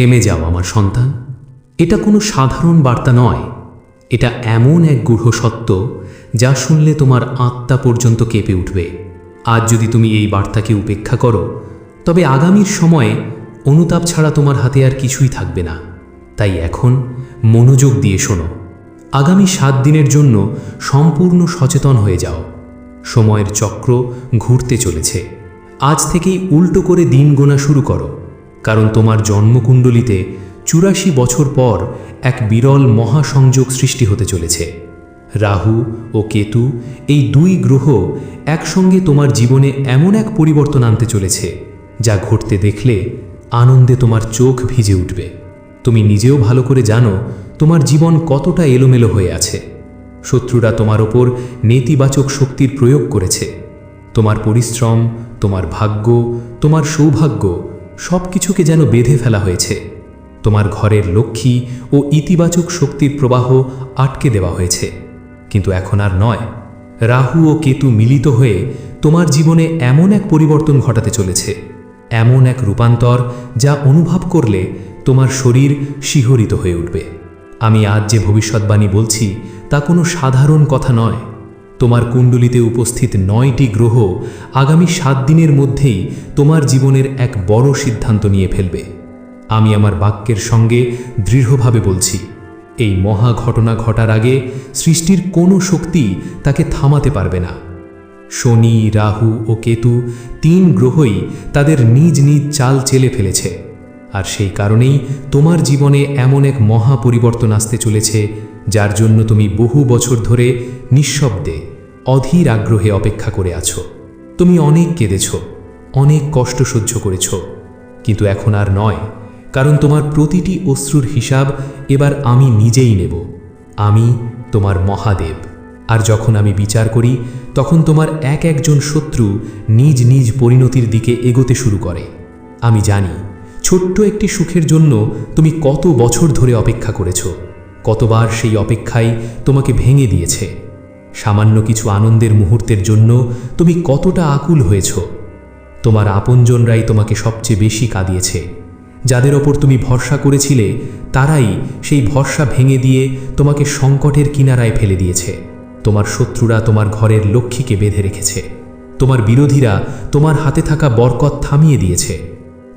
থেমে যাও আমার সন্তান। এটা কোনো সাধারণ বার্তা নয়। এটা এমন এক গূঢ় সত্য যা শুনলে তোমার আত্মা পর্যন্ত কেঁপে উঠবে। আজ যদি তুমি এই বার্তাকে উপেক্ষা করো, তবে আগামীর সময়ে অনুতাপ ছাড়া তোমার হাতে আর কিছুই থাকবে না। তাই এখন মনোযোগ দিয়ে শোনো। আগামী সাত দিনের জন্য সম্পূর্ণ সচেতন হয়ে যাও। সময়ের চক্র ঘুরতে চলেছে। আজ থেকেই উল্টো করে দিন গোনা শুরু করো। কারণ তোমার জন্মকুণ্ডলিতে চুরাশি বছর পর এক বিরল মহাসংযোগ সৃষ্টি হতে চলেছে। রাহু ও কেতু এই দুই গ্রহ একসঙ্গে তোমার জীবনে এমন এক পরিবর্তন আনতে চলেছে, যা ঘটতে দেখলে আনন্দে তোমার চোখ ভিজে উঠবে। তুমি নিজেও ভালো করে জানো তোমার জীবন কতটা এলোমেলো হয়ে আছে। শত্রুরা তোমার ওপর নেতিবাচক শক্তির প্রয়োগ করেছে। তোমার পরিশ্রম, তোমার ভাগ্য, তোমার সৌভাগ্য সব কিছুকে যেন বেঁধে ফেলা হয়েছে। তোমার ঘরের লক্ষ্মী ও ইতিবাচক শক্তির প্রবাহ আটকে দেওয়া হয়েছে। কিন্তু এখন আর নয়। রাহু ও কেতু মিলিত হয়ে তোমার জীবনে এমন এক পরিবর্তন ঘটাতে চলেছে। এমন এক রূপান্তর যা অনুভব করলে তোমার শরীর শিহরিত হয়ে উঠবে। আমি আজ যে ভবিষ্যৎবাণী বলছি, তা কোনো সাধারণ কথা নয়। তোমার কুণ্ডলিতে উপস্থিত নয়টি গ্রহ আগামী সাত দিনের মধ্যেই তোমার জীবনের এক বড় সিদ্ধান্ত নিয়ে ফেলবে। আমি আমার বাক্যের সঙ্গে দৃঢ়ভাবে বলছি, এই মহা ঘটনা ঘটার আগে সৃষ্টির কোনো শক্তি তাকে থামাতে পারবে না। শনি, রাহু ও কেতু তিন গ্রহই তাদের নিজ নিজ চাল চেলে ফেলেছে, আর সেই কারণেই তোমার জীবনে এমন এক মহা পরিবর্তন আসতে চলেছে, যার জন্য তুমি বহু বছর ধরে নিঃশব্দে। অধীর আগ্রহে অপেক্ষা করে আছো। তুমি অনেক কেঁদেছ, অনেক কষ্ট সহ্য করেছ। কিন্তু এখন আর নয়, কারণ তোমার প্রতিটি অশ্রুর হিসাব এবার আমি নিজেই নেব। আমি তোমার মহাদেব। আর যখন আমি বিচার করি, তখন তোমার এক একজন শত্রু নিজ নিজ পরিণতির দিকে এগোতে শুরু করে। আমি জানি, ছোট্ট একটি সুখের জন্য তুমি কত বছর ধরে অপেক্ষা করেছ, কতবার সেই অপেক্ষাই তোমাকে ভেঙে দিয়েছে। সামান্য কিছু আনন্দের মুহূর্তের জন্য তুমি কতটা আকুল হয়েছ। তোমার আপনজনরাই তোমাকে সবচেয়ে বেশি কাঁদিয়েছে। যাদের ওপর তুমি ভরসা করেছিলে, তারাই সেই ভরসা ভেঙে দিয়ে তোমাকে সংকটের কিনারায় ফেলে দিয়েছে। তোমার শত্রুরা তোমার ঘরের লক্ষ্মীকে বেঁধে রেখেছে। তোমার বিরোধীরা তোমার হাতে থাকা বরকত থামিয়ে দিয়েছে।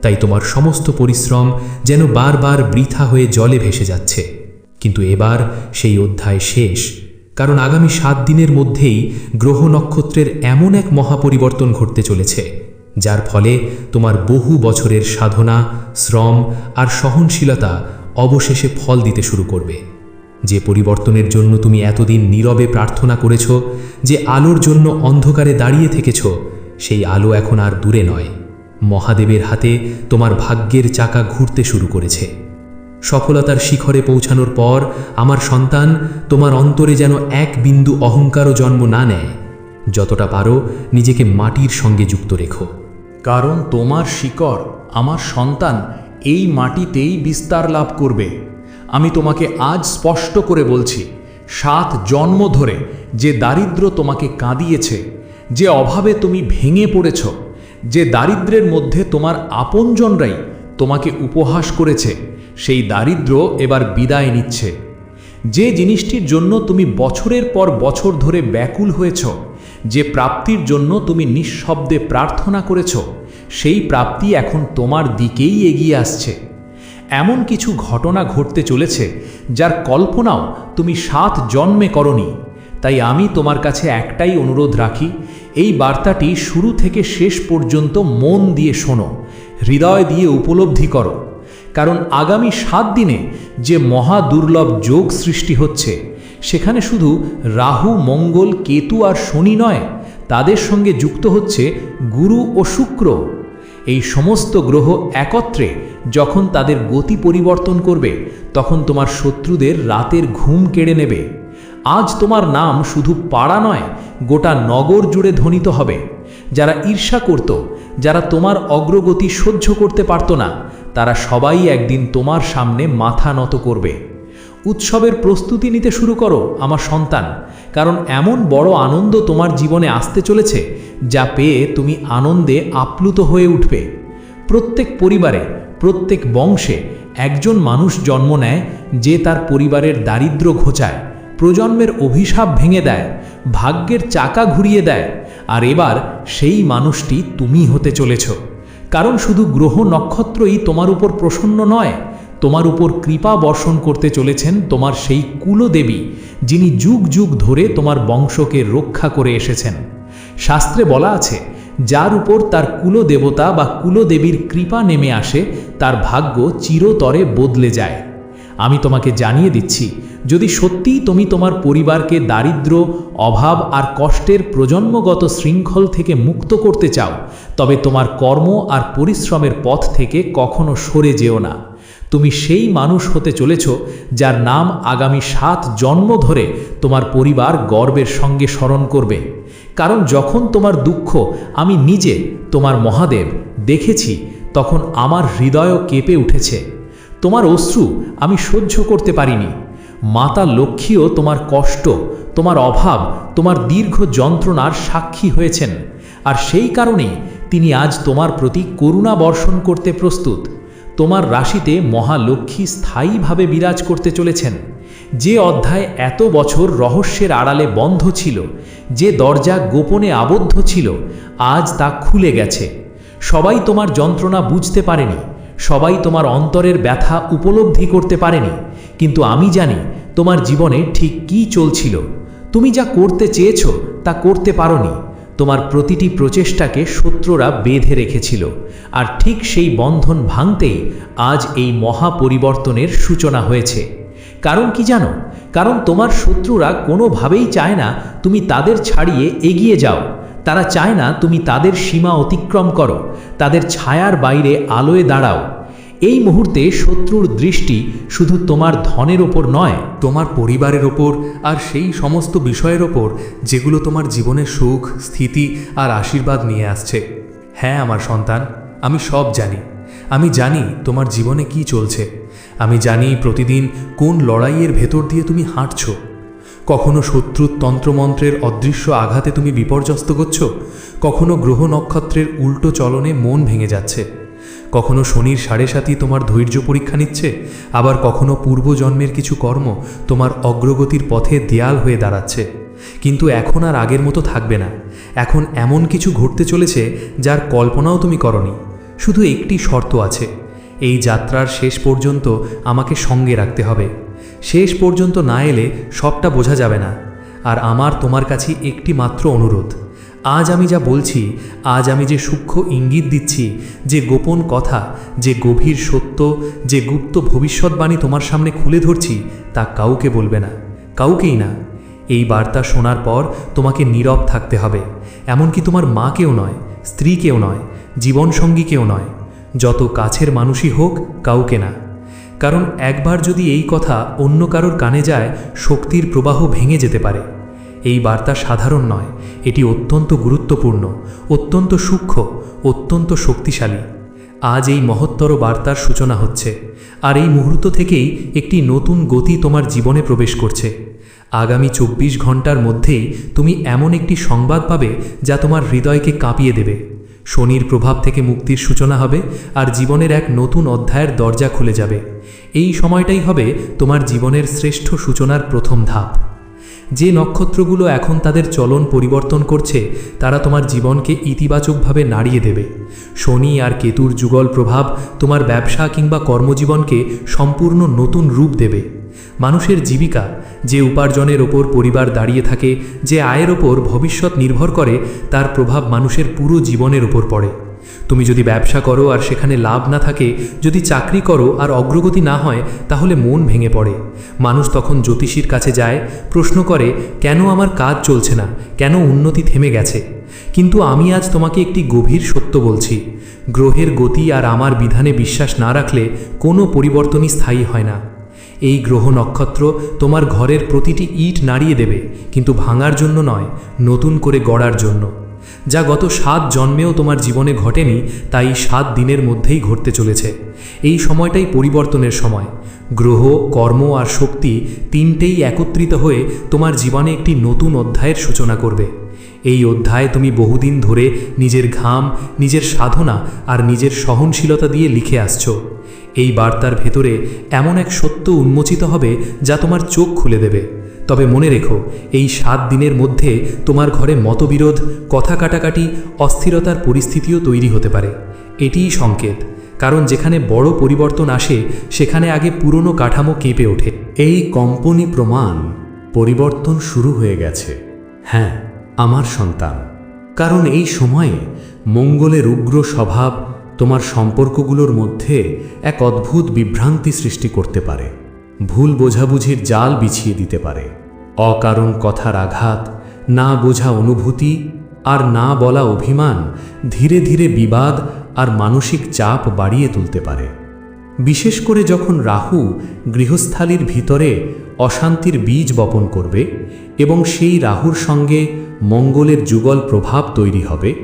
তাই তোমার সমস্ত পরিশ্রম যেন বারবার বৃথা হয়ে জলে ভেসে যাচ্ছে। কিন্তু এবার সেই অধ্যায় শেষ। কারণ আগামী সাত দিনের মধ্যেই গ্রহ নক্ষত্রের এমন এক মহাপরিবর্তন ঘটতে চলেছে, যার ফলে তোমার বহু বছরের সাধনা, শ্রম আর সহনশীলতা অবশেষে ফল দিতে শুরু করবে। যে পরিবর্তনের জন্য তুমি এতদিন নীরবে প্রার্থনা করেছ, যে আলোর জন্য অন্ধকারে দাঁড়িয়ে থেকেছ, সেই আলো এখন আর দূরে নয়। মহাদেবের হাতে তোমার ভাগ্যের চাকা ঘুরতে শুরু করেছে। সফলতার শিখরে পৌঁছানোর পর আমার সন্তান তোমার অন্তরে যেন এক বিন্দু অহংকারও জন্ম না নেয়। যতটা পারো নিজেকে মাটির সঙ্গে যুক্ত রেখো। কারণ তোমার শিকড় আমার সন্তান এই মাটিতেই বিস্তার লাভ করবে। আমি তোমাকে আজ স্পষ্ট করে বলছি, সাত জন্ম ধরে যে দারিদ্র তোমাকে কাঁদিয়েছে, যে অভাবে তুমি ভেঙে পড়েছ, যে দারিদ্রের মধ্যে তোমার আপনজনরাই তোমাকে উপহাস করেছে সেই দারিদ্র এবার বিদায় নিচ্ছে। যে জিনিসটির জন্য তুমি বছরের পর বছর ধরে ব্যাকুল হয়েছ, যে প্রাপ্তির জন্য তুমি নিঃশব্দে প্রার্থনা করেছ, সেই প্রাপ্তি এখন তোমার দিকেই এগিয়ে আসছে। এমন কিছু ঘটনা ঘটতে চলেছে, যার কল্পনাও তুমি সাত জন্মে করনি। তাই আমি তোমার কাছে একটাই অনুরোধ রাখি, এই বার্তাটি শুরু থেকে শেষ পর্যন্ত মন দিয়ে শোনো, হৃদয় দিয়ে উপলব্ধি করো। কারণ আগামী সাত দিনে যে মহা দুর্লভ যোগ সৃষ্টি হচ্ছে, সেখানে শুধু রাহু, মঙ্গল, কেতু আর শনি নয়, তাদের সঙ্গে যুক্ত হচ্ছে গুরু ও শুক্র। এই সমস্ত গ্রহ একত্রে যখন তাদের গতি পরিবর্তন করবে, তখন তোমার শত্রুদের রাতের ঘুম কেড়ে নেবে। আজ তোমার নাম শুধু পাড়া নয়, গোটা নগর জুড়ে ধ্বনিত হবে। যারা ঈর্ষা করত, যারা তোমার অগ্রগতি সহ্য করতে পারত না তারা সবাই একদিন তোমার সামনে মাথা নত করবে। উৎসবের প্রস্তুতি নিতে শুরু করো, আমার সন্তান, কারণ এমন বড় আনন্দ তোমার জীবনে আসতে চলেছে, যা পেয়ে তুমি আনন্দে আপ্লুত হয়ে উঠবে। প্রত্যেক পরিবারে, প্রত্যেক বংশে একজন মানুষ জন্ম নেয় যে তার পরিবারের দারিদ্র্য ঘোচায়, প্রজন্মের অভিশাপ ভেঙে দেয়, ভাগ্যের চাকা ঘুরিয়ে দেয়, আর এবার সেই মানুষটি তুমি হতে চলেছ। কারণ শুধু গ্রহ নক্ষত্রই তোমার উপর প্রসন্ন নয়, তোমার উপর কৃপা বর্ষণ করতে চলেছেন তোমার সেই কুলদেবী, যিনি যুগ যুগ ধরে তোমার বংশকে রক্ষা করে এসেছেন। শাস্ত্রে বলা আছে, যার উপর তার কুলদেবতা বা কুলদেবীর কৃপা নেমে আসে, তার ভাগ্য চিরতরে বদলে যায়। আমি তোমাকে জানিয়ে দিচ্ছি, যদি সত্যিই তুমি তোমার পরিবারকে দারিদ্র্য, অভাব আর কষ্টের প্রজন্মগত শৃঙ্খল থেকে মুক্ত করতে চাও, তবে তোমার কর্ম আর পরিশ্রমের পথ থেকে কখনো সরে যেও না। তুমি সেই মানুষ হতে চলেছ, যার নাম আগামী সাত জন্ম ধরে তোমার পরিবার গর্বের সঙ্গে স্মরণ করবে। কারণ যখন তোমার দুঃখ আমি নিজে, তোমার মহাদেব, দেখেছি, তখন আমার হৃদয়ও কেঁপে উঠেছে। তোমার অশ্রু আমি সহ্য করতে পারিনি। মাতা লক্ষ্মীও তোমার কষ্ট, তোমার অভাব, তোমার দীর্ঘ যন্ত্রণার সাক্ষী হয়েছেন। আর সেই কারণেই তিনি আজ তোমার প্রতি করুণা বর্ষণ করতে প্রস্তুত। তোমার রাশিতে মহালক্ষ্মী স্থায়ীভাবে বিরাজ করতে চলেছেন। যে অধ্যায় এত বছর রহস্যের আড়ালে বন্ধ ছিল, যে দরজা গোপনে আবদ্ধ ছিল, আজ তা খুলে গেছে। সবাই তোমার যন্ত্রণা বুঝতে পারেনি। সবাই তোমার অন্তরের ব্যথা উপলব্ধি করতে পারেনি, কিন্তু আমি জানি তোমার জীবনে ঠিক কি চলছিল। তুমি যা করতে চেয়েছ তা করতে পারোনি। তোমার প্রতিটি প্রচেষ্টাকে শত্রুরা বেঁধে রেখেছিল, আর ঠিক সেই বন্ধন ভাঙতেই আজ এই মহা পরিবর্তনের সূচনা হয়েছে। কারণ কি জানো? কারণ তোমার শত্রুরা কোনোভাবেই চায় না তুমি তাদের ছাড়িয়ে এগিয়ে যাও। তারা চায় না তুমি তাদের সীমা অতিক্রম করো, তাদের ছায়ার বাইরে আলোয় দাঁড়াও। এই মুহূর্তে শত্রুর দৃষ্টি শুধু তোমার ধনের ওপর নয়, তোমার পরিবারের ওপর আর সেই সমস্ত বিষয়ের ওপর যেগুলো তোমার জীবনের সুখ, স্থিতি আর আশীর্বাদ নিয়ে আসছে। হ্যাঁ আমার সন্তান, আমি সব জানি। আমি জানি তোমার জীবনে কি চলছে। আমি জানি প্রতিদিন কোন লড়াইয়ের ভেতর দিয়ে তুমি হাঁটছ। কখনো শত্রুর তন্ত্রমন্ত্রের অদৃশ্য আঘাতে তুমি বিপর্যস্ত করছ? কখনো গ্রহ নক্ষত্রের উল্টো চলনে মন ভেঙে যাচ্ছে? কখনো শনির সাড়ে সাথী তোমার ধৈর্য পরীক্ষা নিচ্ছে? আবার কখনো পূর্বজন্মের কিছু কর্ম তোমার অগ্রগতির পথে দেয়াল হয়ে দাঁড়াচ্ছে? কিন্তু এখন আর আগের মতো থাকবে না। এখন এমন কিছু ঘটতে চলেছে যার কল্পনাও তুমি করনি। শুধু একটি শর্ত আছে। এই যাত্রার শেষ পর্যন্ত আমাকে সঙ্গে রাখতে হবে। শেষ পর্যন্ত না এলে সবটা বোঝা যাবে না। আর আমার তোমার কাছে একটি মাত্র অনুরোধ। আজ আমি যা বলছি, আজ আমি যে সূক্ষ্ম ইঙ্গিত দিচ্ছি, যে গোপন কথা, যে গভীর সত্য, যে গুপ্ত ভবিষ্যৎবাণী তোমার সামনে খুলে ধরছি, তা কাউকে বলবে না। কাউকেই না। এই বার্তা শোনার পর তোমাকে নীরব থাকতে হবে। এমনকি তোমার মাকেও নয়, স্ত্রীকেও নয়, জীবনসঙ্গীকেও নয়। যত কাছের মানুষই হোক, কাউকে না। কারণ একবার যদি এই কথা অন্য কারোর কানে যায়, শক্তির প্রবাহ ভেঙে যেতে পারে। এই বার্তা সাধারণ নয়, এটি অত্যন্ত গুরুত্বপূর্ণ, অত্যন্ত সূক্ষ্ম, অত্যন্ত শক্তিশালী। আজ এই মহত্তর বার্তার সূচনা হচ্ছে, আর এই মুহূর্ত থেকেই একটি নতুন গতি তোমার জীবনে প্রবেশ করছে। আগামী চব্বিশ ঘণ্টার মধ্যেই তুমি এমন একটি সংবাদ পাবে যা তোমার হৃদয়কে কাঁপিয়ে দেবে। শনির প্রভাব থেকে মুক্তির সূচনা হবে আর জীবনের এক নতুন অধ্যায়ের দরজা খুলে যাবে। এই সময়টাই হবে তোমার জীবনের শ্রেষ্ঠ সূচনার প্রথম ধাপ। যে নক্ষত্রগুলো এখন তাদের চলন পরিবর্তন করছে, তারা তোমার জীবনকে ইতিবাচকভাবে নাড়িয়ে দেবে। শনি আর কেতুর যুগল প্রভাব তোমার ব্যবসা কিংবা কর্মজীবনকে সম্পূর্ণ নতুন রূপ দেবে। মানুষের জীবিকা যে উপার্জনের ওপর পরিবার দাঁড়িয়ে থাকে, যে আয়ের ওপর ভবিষ্যৎ নির্ভর করে, তার প্রভাব মানুষের পুরো জীবনের ওপর পড়ে। তুমি যদি ব্যবসা করো আর সেখানে লাভ না থাকে, যদি চাকরি করো আর অগ্রগতি না হয়, তাহলে মন ভেঙে পড়ে। মানুষ তখন জ্যোতিষীর কাছে যায়, প্রশ্ন করে, কেন আমার কাজ চলছে না? কেন উন্নতি থেমে গেছে? কিন্তু আমি আজ তোমাকে একটি গভীর সত্য বলছি। গ্রহের গতি আর আমার বিধানে বিশ্বাস না রাখলে কোনো পরিবর্তনই স্থায়ী হয় না। এই গ্রহ নক্ষত্র তোমার ঘরের প্রতিটি ইট নাড়িয়ে দেবে, কিন্তু ভাঙার জন্য নয়, নতুন করে গড়ার জন্য। যা গত সাত জন্মেও তোমার জীবনে ঘটেনি, তাই সাত দিনের মধ্যেই ঘটতে চলেছে। এই সময়টাই পরিবর্তনের সময়। গ্রহ, কর্ম আর শক্তি তিনটেই একত্রিত হয়ে তোমার জীবনে একটি নতুন অধ্যায়ের সূচনা করবে। এই অধ্যায় তুমি বহুদিন ধরে নিজের ঘাম, নিজের সাধনা আর নিজের সহনশীলতা দিয়ে লিখে আসছো। এই বার্তার ভেতরে এমন এক সত্য উন্মোচিত হবে যা তোমার চোখ খুলে দেবে। তবে মনে রেখো, এই সাত দিনের মধ্যে তোমার ঘরে মতবিরোধ, কথা কাটাকাটি, অস্থিরতার পরিস্থিতিও তৈরি হতে পারে। এটিই সংকেত, কারণ যেখানে বড় পরিবর্তন আসে, সেখানে আগে পুরনো কাঠামো কেঁপে ওঠে। এই কম্পনি প্রমাণ পরিবর্তন শুরু হয়ে গেছে। হ্যাঁ আমার সন্তান। কারণ এই সময়ে মঙ্গলের উগ্র স্বভাব তোমার সম্পর্কগুলোর মধ্যে এক অদ্ভুত বিভ্রান্তি সৃষ্টি করতে পারে। ভুল বোঝাবুঝির জাল বিছিয়ে দিতে পারে। অকারণ কথার আঘাত, না বোঝা অনুভূতি আর না বলা অভিমান ধীরে ধীরে বিবাদ আর মানসিক চাপ বাড়িয়ে তুলতে পারে। বিশেষ করে যখন রাহু গৃহস্থালির ভিতরে অশান্তির বীজ বপন করবে এবং সেই রাহুর সঙ্গে মঙ্গলের যুগল প্রভাব তৈরি হবে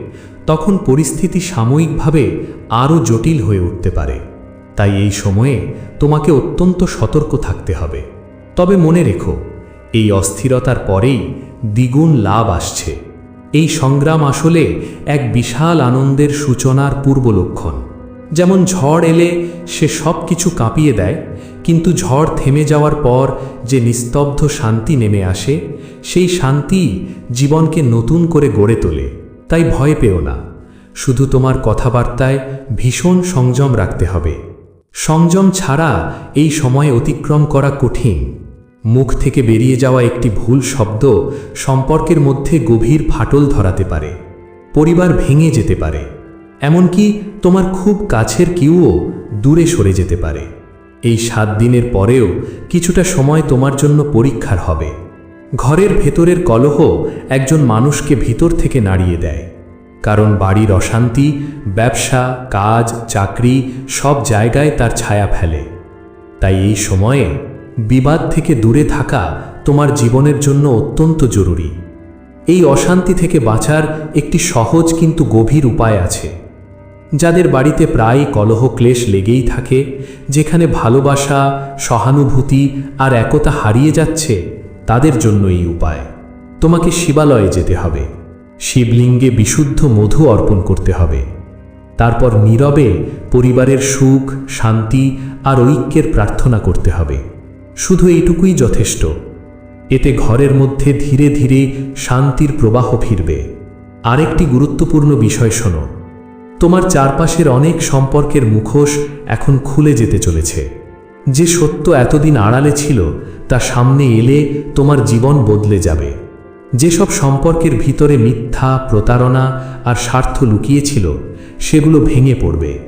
তখন পরিস্থিতি সাময়িকভাবে আরও জটিল হয়ে উঠতে পারে। তাই এই সময়ে তোমাকে অত্যন্ত সতর্ক থাকতে হবে। তবে মনে রেখো, এই অস্থিরতার পরেই দ্বিগুণ লাভ আসছে। এই সংগ্রাম আসলে এক বিশাল আনন্দের সূচনার পূর্ব লক্ষণ। যেমন ঝড় এলে সে সব কিছু কাঁপিয়ে দেয়, কিন্তু ঝড় থেমে যাওয়ার পর যে নিস্তব্ধ শান্তি নেমে আসে, সেই শান্তি জীবনকে নতুন করে গড়ে তোলে। তাই ভয় পেও না। শুধু তোমার কথাবার্তায় ভীষণ সংযম রাখতে হবে। সংযম ছাড়া এই সময় অতিক্রম করা কঠিন। মুখ থেকে বেরিয়ে যাওয়া একটি ভুল শব্দ সম্পর্কের মধ্যে গভীর ফাটল ধরাতে পারে। পরিবার ভেঙে যেতে পারে। এমনকি তোমার খুব কাছের কেউও দূরে সরে যেতে পারে। এই সাত দিনের পরেও কিছুটা সময় তোমার জন্য পরীক্ষার হবে। ঘরের ভেতরের কলহ একজন মানুষকে ভিতর থেকে নাড়িয়ে দেয়। কারণ বাড়ির অশান্তি, ব্যবসা, কাজ, চাকরি সব জায়গায় তার ছায়া ফেলে। তাই এই সময়ে বিবাদ থেকে দূরে থাকা তোমার জীবনের জন্য অত্যন্ত জরুরি। এই অশান্তি থেকে বাঁচার একটি সহজ কিন্তু গভীর উপায় আছে। যাদের বাড়িতে প্রায় কলহ ক্লেশ লেগেই থাকে, যেখানে ভালোবাসা, সহানুভূতি আর একতা হারিয়ে যাচ্ছে তাদের জন্য এই উপায়। তোমাকে শিবালয়ে যেতে হবে। শিবলিঙ্গে বিশুদ্ধ মধু অর্পণ করতে হবে। তারপর নীরবে পরিবারের সুখ, শান্তি আর ঐক্যের প্রার্থনা করতে হবে। শুধু এইটুকুই যথেষ্ট। এতে ঘরের মধ্যে ধীরে ধীরে শান্তির প্রবাহ ফিরবে। আরেকটি গুরুত্বপূর্ণ বিষয় শোনো। তোমার চারপাশের অনেক সম্পর্কের মুখোশ এখন খুলে যেতে চলেছে। যে সত্য এতদিন আড়ালে ছিল, তা সামনে এলে তোমার জীবন বদলে যাবে। যেসব সম্পর্কের ভিতরে মিথ্যা, প্রতারণা আর স্বার্থ লুকিয়েছিল, সেগুলো ভেঙে পড়বে।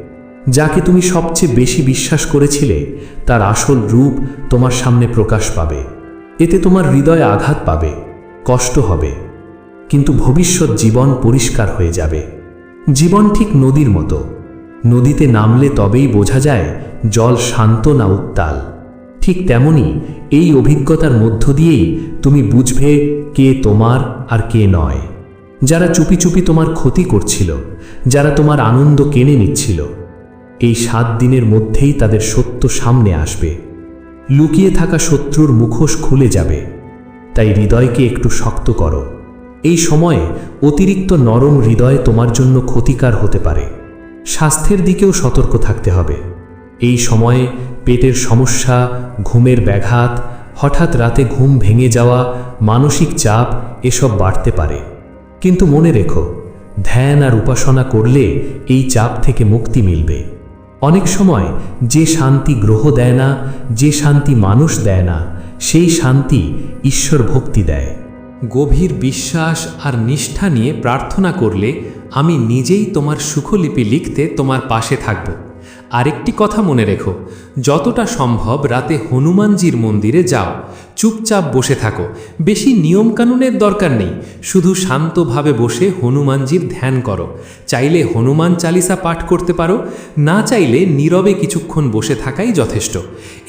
যাকে তুমি সবচেয়ে বেশি বিশ্বাস করেছিলে, তার আসল রূপ তোমার সামনে প্রকাশ পাবে। এতে তোমার হৃদয়ে আঘাত পাবে, কষ্ট হবে। কিন্তু ভবিষ্যৎ জীবন পরিষ্কার হয়ে যাবে। জীবন ঠিক নদীর মতো। নদীতে নামলে তবেই বোঝা যায় জল শান্ত না উত্তাল। ঠিক তেমনি এই অভিজ্ঞতার মধ্য দিয়েই তুমি বুঝবে কে তোমার আর কে নয়। যারা চুপি চুপি তোমার ক্ষতি করছিল, যারা তোমার আনন্দ কেনে নিচ্ছিল, এই সাত দিনের মধ্যেই তাদের সত্য সামনে আসবে। লুকিয়ে থাকা শত্রুর মুখোশ খুলে যাবে। তাই হৃদয়কে একটু শক্ত করো। এই সময়ে অতিরিক্ত নরম হৃদয় তোমার জন্য ক্ষতিকার হতে পারে। স্বাস্থ্যের দিকেও সতর্ক থাকতে হবে। এই সময়ে পেটের সমস্যা, ঘুমের ব্যাঘাত, হঠাৎ রাতে ঘুম ভেঙে যাওয়া, মানসিক চাপ এসব বাড়তে পারে। কিন্তু মনে রেখো, ধ্যান আর উপাসনা করলে এই চাপ থেকে মুক্তি মিলবে। অনেক সময় যে শান্তি গ্রহ দেয় না, যে শান্তি মানুষ দেয় না, সেই শান্তি ঈশ্বর ভক্তি দেয়। গভীর বিশ্বাস আর নিষ্ঠা নিয়ে প্রার্থনা করলে আমি নিজেই তোমার সুখলিপি লিখতে তোমার পাশে থাকব। আরেকটি কথা মনে রেখো যতটা সম্ভব রাতে হনুমানজির মন্দিরে যাও। চুপচাপ বসে থাকো। বেশি নিয়মকানুনের দরকার নেই। শুধু শান্তভাবে বসে হনুমানজির ধ্যান করো। চাইলে হনুমান চালিসা পাঠ করতে পারো। না চাইলে নীরবে কিছুক্ষণ বসে থাকাই যথেষ্ট।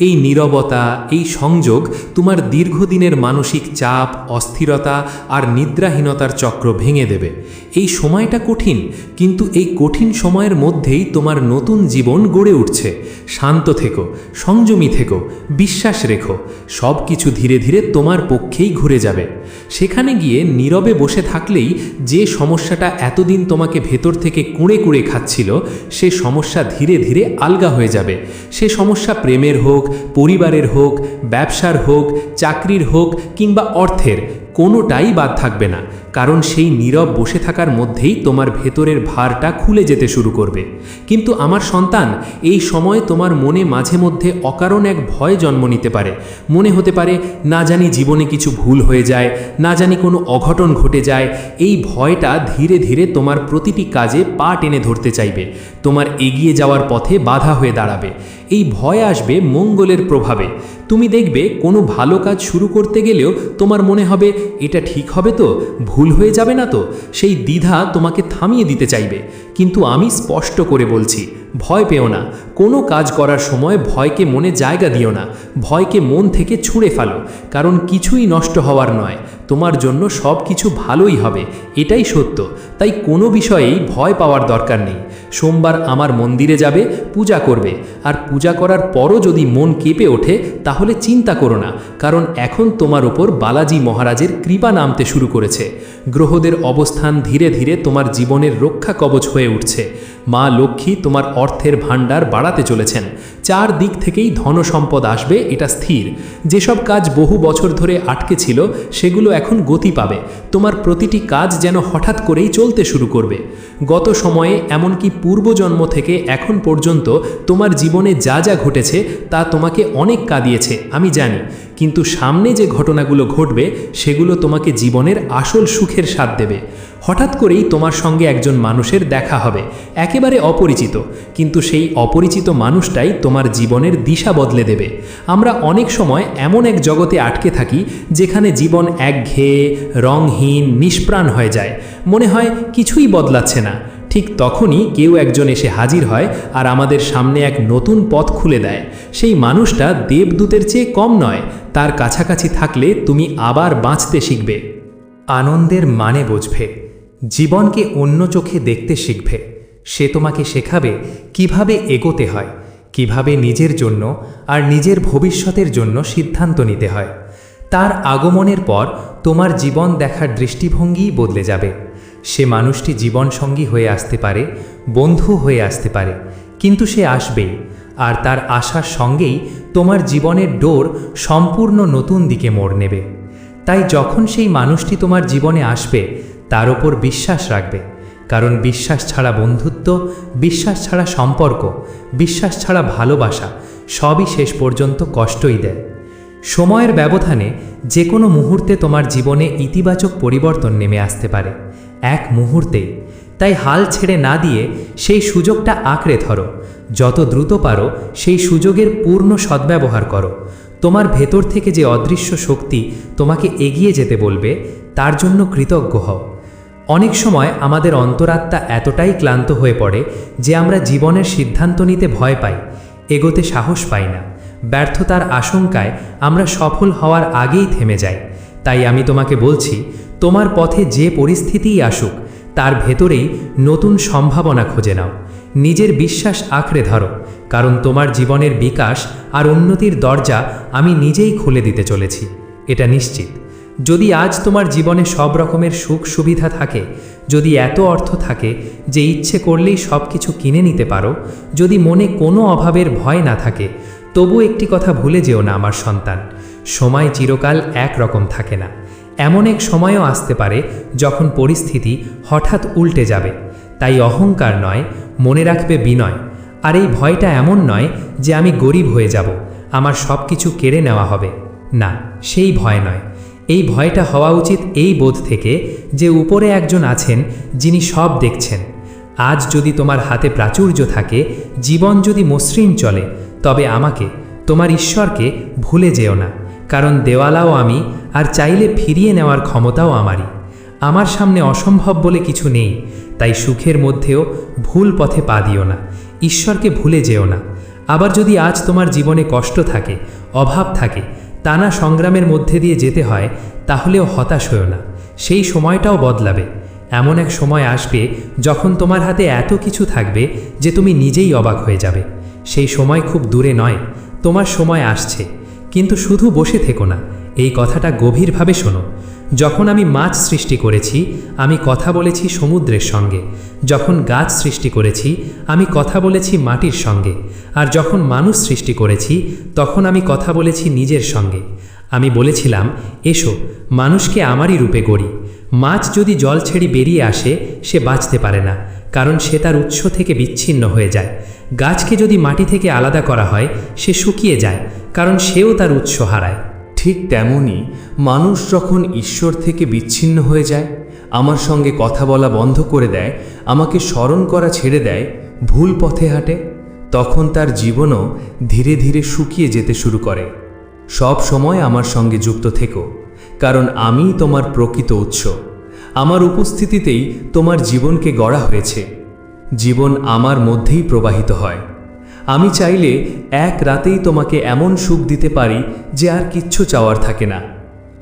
এই নীরবতা, এই সংযোগ তোমার দীর্ঘদিনের মানসিক চাপ, অস্থিরতা আর নিদ্রাহীনতার চক্র ভেঙে দেবে। এই সময়টা কঠিন, কিন্তু এই কঠিন সময়ের মধ্যেই তোমার নতুন জীবন গড়ে উঠছে। শান্ত থেকো, সংযমী থেকো, বিশ্বাস রেখো। সব কিছু ধীরে ধীরে তোমার পক্ষেই ঘুরে যাবে। সেখানে গিয়ে নীরবে বসে থাকলেই যে সমস্যাটা এতদিন তোমাকে ভেতর থেকে কুঁড়ে কুঁড়ে খাচ্ছিল, সে সমস্যা ধীরে ধীরে আলগা হয়ে যাবে। সে সমস্যা প্রেমের হোক, পরিবারের হোক, ব্যবসার হোক, চাকরির হোক কিংবা অর্থের, কোনোটাই বাদ থাকবে না। কারণ সেই নীরব বসে থাকার মধ্যেই তোমার ভেতরের ভারটা খুলে যেতে শুরু করবে। কিন্তু আমার সন্তান, এই সময় তোমার মনে মাঝে মধ্যে অকারণ এক ভয় জন্ম নিতে পারে। মনে হতে পারে, না জানি জীবনে কিছু ভুল হয়ে যায়, না জানি কোনো অঘটন ঘটে যায়। এই ভয়টা ধীরে ধীরে তোমার প্রতিটি কাজে পা টেনে ধরতে চাইবে। তোমার এগিয়ে যাওয়ার পথে বাধা হয়ে দাঁড়াবে। এই ভয় আসবে মঙ্গলের প্রভাবে। তুমি দেখবে, কোনো ভালো কাজ শুরু করতে গেলেও তোমার মনে হবে, এটা ঠিক হবে তো? ভুল হয়ে যাবে না তো? সেই দ্বিধা তোমাকে থামিয়ে দিতে চাইবে। কিন্তু আমি স্পষ্ট করে বলছি, ভয় পেও না। কোনো কাজ করার সময় ভয়কে মনে জায়গা দিও না। ভয়কে মন থেকে ছুঁড়ে ফেলো। কারণ কিছুই নষ্ট হওয়ার নয়। তোমার জন্য সব কিছু ভালোই হবে। এটাই সত্য। তাই কোনো বিষয়েই ভয় পাওয়ার দরকার নেই। সোমবার আমার মন্দিরে যাবে, পূজা করবে। আর পূজা করার পরও যদি মন কেঁপে ওঠে, তাহলে চিন্তা করো না, কারণ এখন তোমার ওপর বালাজি মহারাজের কৃপা নামতে শুরু করেছে। গ্রহদের অবস্থান ধীরে ধীরে তোমার জীবনের রক্ষা কবচ হয়ে উঠছে। মা লক্ষ্মী তোমার অর্থের ভাণ্ডার বাড়াতে চলেছেন। চার দিক থেকেই ধন সম্পদ আসবে, এটা স্থির। যেসব কাজ বহু বছর ধরে আটকে ছিল, সেগুলো এখন গতি পাবে। তোমার প্রতিটি কাজ যেন হঠাৎ করেই চলতে শুরু করবে। গত সময়ে এমনকি পূর্বজন্ম থেকে এখন পর্যন্ত তোমার জীবনে যা যা ঘটেছে, তা তোমাকে অনেক কাঁদিয়েছে, আমি জানি। কিন্তু সামনে যে ঘটনাগুলো ঘটবে, সেগুলো তোমাকে জীবনের আসল সুখের স্বাদ দেবে। হঠাৎ করেই তোমার সঙ্গে একজন মানুষের দেখা হবে, একেবারে অপরিচিত। কিন্তু সেই অপরিচিত মানুষটাই তোমার জীবনের দিশা বদলে দেবে। আমরা অনেক সময় এমন এক জগতে আটকে থাকি, যেখানে জীবন একঘেয়ে রংহীন নিষ্প্রাণ হয়ে যায়। মনে হয় কিছুই বদলাচ্ছে না। ঠিক তখনই কেউ একজন এসে হাজির হয় আর আমাদের সামনে এক নতুন পথ খুলে দেয়। সেই মানুষটা দেবদূতের চেয়ে কম নয়, তার কাছাকাছি থাকলে তুমি আবার বাঁচতে শিখবে। আনন্দের মানে বুঝবে। জীবনকে অন্য চোখে দেখতে শিখবে। সে তোমাকে শেখাবে কীভাবে এগোতে হয়, কীভাবে নিজের জন্য আর নিজের ভবিষ্যতের জন্য সিদ্ধান্ত নিতে হয়। তার আগমনের পর তোমার জীবন দেখার দৃষ্টিভঙ্গিই বদলে যাবে। সে মানুষটি জীবনসঙ্গী হয়ে আসতে পারে, বন্ধু হয়ে আসতে পারে, কিন্তু সে আসবেই, আর তার আসার সঙ্গেই তোমার জীবনের ডোর সম্পূর্ণ নতুন দিকে মোড় নেবে। তাই যখন সেই মানুষটি তোমার জীবনে আসবে, তার ওপর বিশ্বাস রাখবে। কারণ বিশ্বাস ছাড়া বন্ধুত্ব, বিশ্বাস ছাড়া সম্পর্ক, বিশ্বাস ছাড়া ভালোবাসা সবই শেষ পর্যন্ত কষ্টই দেয়। সময়ের ব্যবধানে যে কোনো মুহূর্তে তোমার জীবনে ইতিবাচক পরিবর্তন নেমে আসতে পারে, এক মুহূর্তেই। তাই হাল ছেড়ে না দিয়ে সেই সুযোগটা আঁকড়ে ধরো। যত দ্রুত পারো, সেই সুযোগের পূর্ণ সদ্ব্যবহার করো। তোমার ভেতর থেকে যে অদৃশ্য শক্তি তোমাকে এগিয়ে যেতে বলবে, তার জন্য কৃতজ্ঞ হও। অনেক সময় আমাদের অন্তরাত্মা এতটাই ক্লান্ত হয়ে পড়ে যে আমরা জীবনের সিদ্ধান্ত নিতে ভয় পাই, এগোতে সাহস পাই না। ব্যর্থতার আশঙ্কায় আমরা সফল হওয়ার আগেই থেমে যাই। তাই আমি তোমাকে বলছি, তোমার পথে যে পরিস্থিতিই আসুক, তার ভেতরেই নতুন সম্ভাবনা খুঁজে নাও। নিজের বিশ্বাস আঁকড়ে ধরো, কারণ তোমার জীবনের বিকাশ আর উন্নতির দরজা আমি নিজেই খুলে দিতে চলেছি, এটা নিশ্চিত। যদি আজ তোমার জীবনে সব রকমের সুখ সুবিধা থাকে, যদি এত অর্থ থাকে যে ইচ্ছে করলেই সব কিছু কিনে নিতে পারো, যদি মনে কোনো অভাবের ভয় না থাকে, তবু একটি কথা ভুলে যেও না আমার সন্তান, সময় চিরকাল এক রকম থাকে না। এমন এক সময়ও আসতে পারে যখন পরিস্থিতি হঠাৎ উল্টে যাবে তাই অহংকার নয়, মনে রাখবে বিনয়। আর এই ভয়টা এমন নয় যে আমি গরিব হয়ে যাব, আমার সব কিছু কেড়ে নেওয়া হবে। না, সেই ভয় নয়। এই ভয়টা হওয়া উচিত এই বোধ থেকে যে উপরে একজন আছেন যিনি সব দেখছেন। আজ যদি তোমার হাতে প্রাচুর্য থাকে, জীবন যদি মসৃণ চলে, তবে আমাকে, তোমার ঈশ্বরকে, ভুলে যেও না। কারণ দেওয়ালাও আমি, আর চাইলে ফিরিয়ে নেওয়ার ক্ষমতাও আমারই। আমার সামনে অসম্ভব বলে কিছু নেই, তাই সুখের মধ্যেও ভুল পথে পা দিও না। ঈশ্বরকে ভুলে যেও না। আবার যদি আজ তোমার জীবনে কষ্ট থাকে, অভাব থাকে, টানা সংগ্রামের মধ্যে দিয়ে যেতে হয়, তাহলেও হতাশ হও না। সেই সময়টাও বদলাবে। এমন এক সময় আসবে যখন তোমার হাতে এত কিছু থাকবে যে তুমি নিজেই অবাক হয়ে যাবে। সেই সময় খুব দূরে নয়, তোমার সময় আসছে। কিন্তু শুধু বসে থেকো না, এই কথাটা গভীরভাবে শোনো। যখন আমি মাছ সৃষ্টি করেছি, আমি কথা বলেছি সমুদ্রের সঙ্গে। যখন গাছ সৃষ্টি করেছি, আমি কথা বলেছি মাটির সঙ্গে। আর যখন মানুষ সৃষ্টি করেছি, তখন আমি কথা বলেছি নিজের সঙ্গে। আমি বলেছিলাম, এসো, মানুষকে আমারই রূপে গড়ি। মাছ যদি জল ছেড়ে বেরিয়ে আসে, সে বাঁচতে পারে না। কারণ সে তার উৎস থেকে বিচ্ছিন্ন হয়ে যায়। গাছকে যদি মাটি থেকে আলাদা করা হয়, সে শুকিয়ে যায়, কারণ সেও তার উৎস হারায়। ঠিক তেমনই মানুষ যখন ঈশ্বর থেকে বিচ্ছিন্ন হয়ে যায়, আমার সঙ্গে কথা বলা বন্ধ করে দেয়, আমাকে স্মরণ করা ছেড়ে দেয়, ভুল পথে হাঁটে, তখন তার জীবনও ধীরে ধীরে শুকিয়ে যেতে শুরু করে। সব সময় আমার সঙ্গে যুক্ত থেকো, কারণ আমিই তোমার প্রকৃত উৎস। আমার উপস্থিতিতেই তোমার জীবনকে গড়া হয়েছে। জীবন আমার মধ্যেই প্রবাহিত হয়। আমি চাইলে এক রাতেই তোমাকে এমন সুখ দিতে পারি যে আর কিচ্ছু চাওয়ার থাকে না।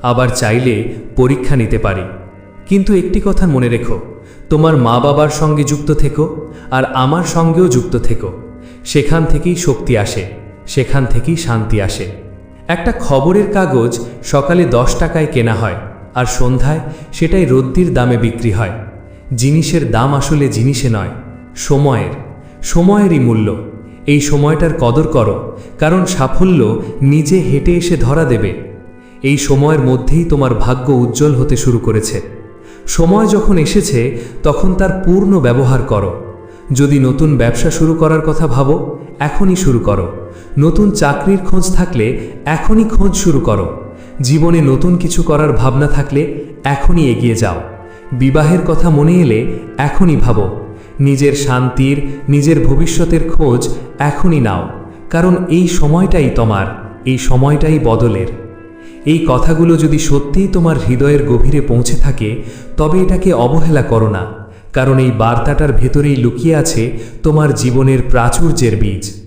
আবার চাইলে পরীক্ষা নিতে পারি। কিন্তু একটি কথা মনে রেখো, তোমার মা বাবার সঙ্গে যুক্ত থেকো আর আমার সঙ্গেও যুক্ত থেকো। সেখান থেকেই শক্তি আসে, সেখান থেকেই শান্তি আসে। একটা খবরের কাগজ সকালে দশ টাকায় কেনা হয়। আর সন্ধ্যায় সেটাই রদ্দির দামে বিক্রি হয়। জিনিসের দাম আসলে জিনিসে নয়, সময়ের। সময়েরই মূল্য। এই সময়টার কদর করো, কারণ সাফল্য নিজে হেঁটে এসে ধরা দেবে। এই সময়ের মধ্যেই তোমার ভাগ্য উজ্জ্বল হতে শুরু করেছে। সময় যখন এসেছে, তখন তার পূর্ণ ব্যবহার করো। যদি নতুন ব্যবসা শুরু করার কথা ভাবো, এখনই শুরু করো। নতুন চাকরির খোঁজ থাকলে এখনই খোঁজ শুরু করো। জীবনে নতুন কিছু করার ভাবনা থাকলে এখনই এগিয়ে যাও। বিবাহের কথা মনে এলে এখনই ভাবো। নিজের শান্তির, নিজের ভবিষ্যতের খোঁজ এখনই নাও। কারণ এই সময়টাই তোমার, এই সময়টাই বদলের। এই কথাগুলো যদি সত্যিই তোমার হৃদয়ের গভীরে পৌঁছে থাকে, তবে এটাকে অবহেলা করো না। কারণ এই বার্তাটার ভেতরেই লুকিয়ে আছে তোমার জীবনের প্রাচুর্যের বীজ।